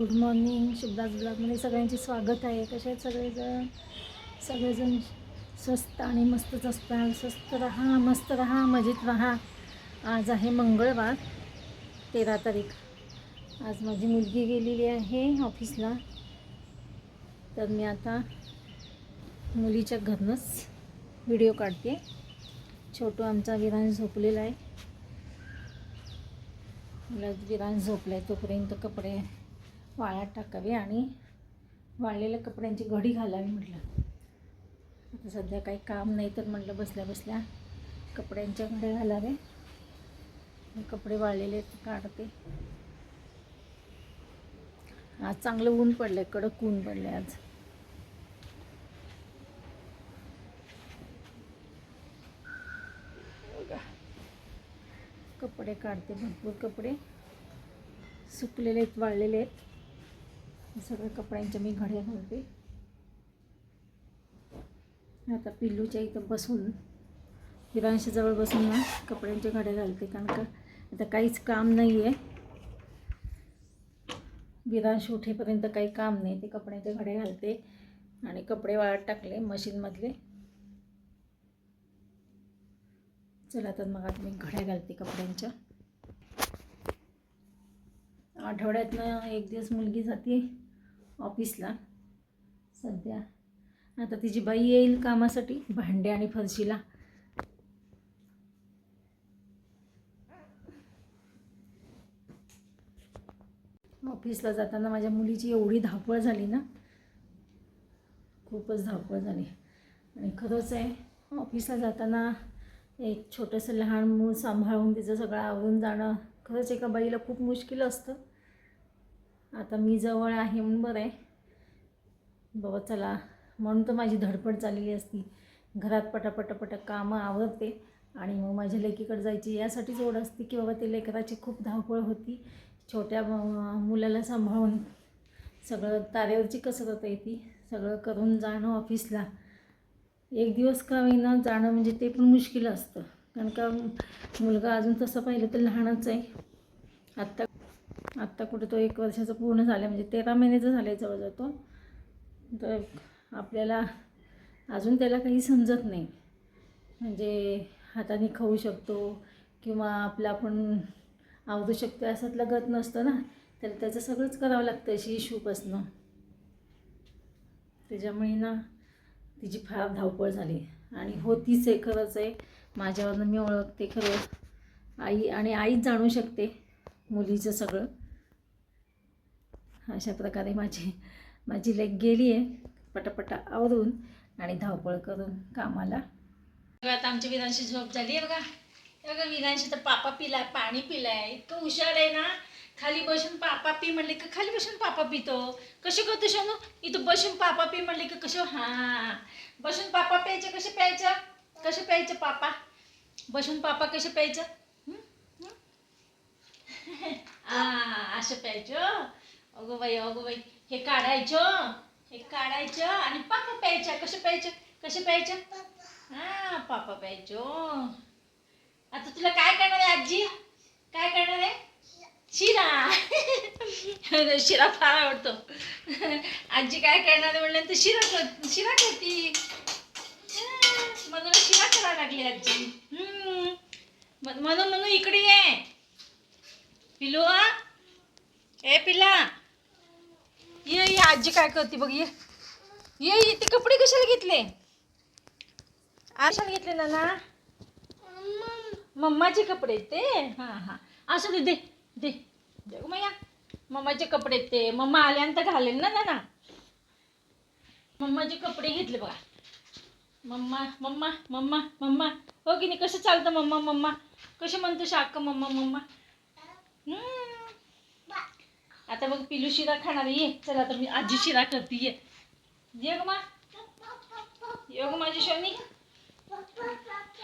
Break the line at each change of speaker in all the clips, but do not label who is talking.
Good morning शुभदास ब्लॉगमध्ये सगळ्यांचे स्वागत आहे. कसे आहेत सगळेजण? सगळेजण स्वस्त आणि मस्तच असतात. स्वस्त राहा मस्त राहा मजेत राहा. आज आहे मंगळवार तेरा तारीख. आज माझी मुलगी गेलेली आहे ऑफिसला. तर मी आता मुलीच्या घरनंच व्हिडिओ काढते. छोटू आमचा विरान झोपलेला आहे. मला विरान झोपला आहे तोपर्यंत कपडे वाळ्यात टाकावी आणि वाळलेल्या कपड्यांची घडी घालावी म्हटलं. आता सध्या काही काम नाही तर म्हटलं बसल्या बसल्या कपड्यांच्या घड्या घालावे कपडे वाळलेले आहेत, काढते. आज चांगलं ऊन पडलंय कडक ऊन पडलंय आज. कपडे काढते भरपूर कपडे. सुकलेले आहेत वाळलेले आहेत. सगळ्या कपड्यांच्या मी घड्या घालते. आता पिल्लूच्या इथं बसून हिरांशाजवळ बसून ना कपड्यांच्या घड्या घालते कारण का आता काहीच काम नाही आहे विरांश उठेपर्यंत काही काम नाही ते कपड्यांचे घडे घालते आणि कपडे वाळत टाकले मशीनमधले चला तर मग आता मी घड्या घालते कपड्यांच्या. आठवड्यातनं एक दिवस मुलगी जाते ऑफिसला. सध्या आता तिची बाई येईल कामासाठी भांडे आणि फरशीला. ऑफिसला जाताना माझ्या मुलीची एवढी धावपळ झाली ना खूपच धावपळ झाली. आणि खरंच आहे ऑफिसला जाताना एक छोटंसं लहान मूल सांभाळून तिचं सगळं आवरून जाणं खरंच एका बाईला खूप मुश्किल असतं. आता मी जवळ आहे म्हणून बरं आहे. बाबा चला म्हणून तर माझी धडपड चाललेली असती. घरात पटापटापट कामं आवडते आणि मग माझ्या लेकीकडे जायची यासाठीच ओढ असते की बाबा ते लेकराची खूप धावपळ होती. छोट्या मुलाला सांभाळून सगळं तारेवरची कसरत आहे ती सगळं करून जाणं ऑफिसला. एक दिवस का होईना जाणं म्हणजे ते पण मुश्किल असतं. कारण का मुलगा अजून तसं पाहिलं तर लहानच आहे. आत्ता आत्ता कुठे तो एक वर्षाचा पूर्ण झाला म्हणजे तेरा महिन्याचा झाला आहे जवळजवळ तो. तर आपल्याला अजून त्याला काही समजत नाही. म्हणजे हाताने खाऊ शकतो किंवा आपलं आपण आवडू शकतो असं गत नसतं ना तर त्याचं सगळंच करावं लागतं अशी इशूपासनं त्याच्यामुळे ना तिची फार धावपळ झाली. आणि होतीच आहे खरंच आहे. माझ्यावरनं मी ओळखते खरं. आई आणि आईच जाणू शकते. मुलीचं सगळं. अशा प्रकारे माझी माझी लेक गेली आहे पटापटा आवरून आणि धावपळ करून कामाला. बघा आता आमच्या विरांशी झोप झाली आहे बघा. अगं बघा तर पापा पिलाय पाणी पिलाय. इतकं हुशार आहे ना. खाली बसून पापा पी म्हणले का खाली बसून पापा पितो. कसे करतो शोनू? इथं बसून पापा पी म्हणले का कसं हो? हां. बसून पापा प्यायचं कसे प्यायचं? कसे प्यायचं पापा? बसून पापा कसे प्यायचं? असं प्यायचं? अगो बाई अगो बाई हे काढायचं. हे काढायचं आणि पापा प्यायच्या. कसं प्यायचं? कसे प्यायचं? हा पापा प्यायचो. आता तुला काय करणार आहे आजी? काय करणार आहे? शिरा. शिरा फार आवडतो. आजी काय करणार आहे म्हणल्यानंतर शिरा कर शिरा करती. म्हणून शिरा करायला लागली आजी. हम्म. म्हणून म्हणून इकडे ये. पिलू ए पिला. ये ये आजी काय करते बघ ये. ये ये ते कपडे कशाला घेतले? आशाला घेतले ना ना मम्माचे कपडे ते. हां हां. असं दे दे दे. दे मैया. मम्माचे कपडे आहेत ते. मम्मा आल्यानंतर घालेल ना ना मम्माचे कपडे घेतले बघा. Mumma mumma mumma mumma. हो की नाही? कसं चालतं मम्मा मम्मा? कसे म्हणतो शाक मम्मा मम्मा? आता मग पिलू शिरा खाणार ये चला आता मी आजी शिरा करते ये. ये ग मा. ये ग माझी शनी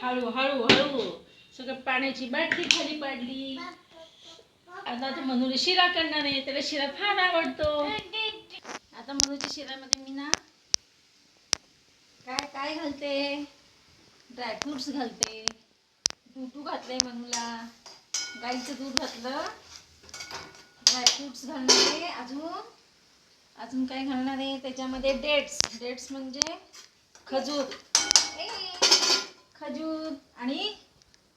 हळू हळू हळू. सगळं पाण्याची बाटली खाली पाडली. आता आता मनूला शिरा करणार आहे त्याला शिरा फार आवडतो. आता मनूच्या शिरामध्ये मी ना काय काय घालते? ड्रायफ्रुट्स घालते. दूध घातलंय मनूला. गाईचं दूध घातलं. ड्रायफ्रुट्स घालणार आहे अजून. अजून काय घालणार आहे? त्याच्यामध्ये डेट्स. डेट्स म्हणजे खजूर. खजूर आणि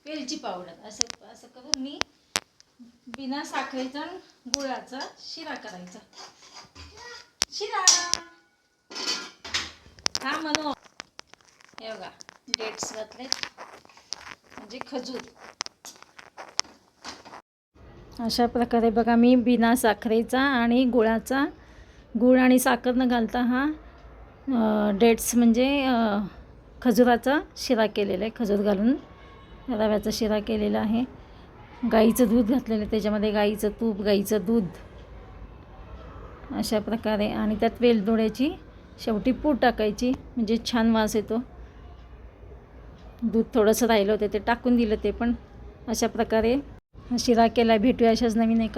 वेलची पावडर. असं असं करून मी बिना साखरेचा आणि गुळाचा शिरा करायचा. शिरा. हा म्हणू हे बघा डेट्स घातले म्हणजे खजूर. अशा प्रकारे बघा मी बिना साखरेचा आणि गुळाचा गुळ आणि साखर न घालता हा डेट्स म्हणजे खजुराचा शिरा केलेला आहे. खजूर घालून रव्याचा शिरा केलेला आहे. गाईचं दूध घातलेलं आहे. त्याच्यामध्ये गाईचं तूप गाईचं दूध. अशा प्रकारे आणि त्यात वेलदोड्याची शेवटी पूड टाकायची. म्हणजे छान वास येतो. दूध थोडंसं राहिलं होतं ते टाकून दिलं ते पण. अशा प्रकारे शिरा केला भेटूया अशाच नवीन एका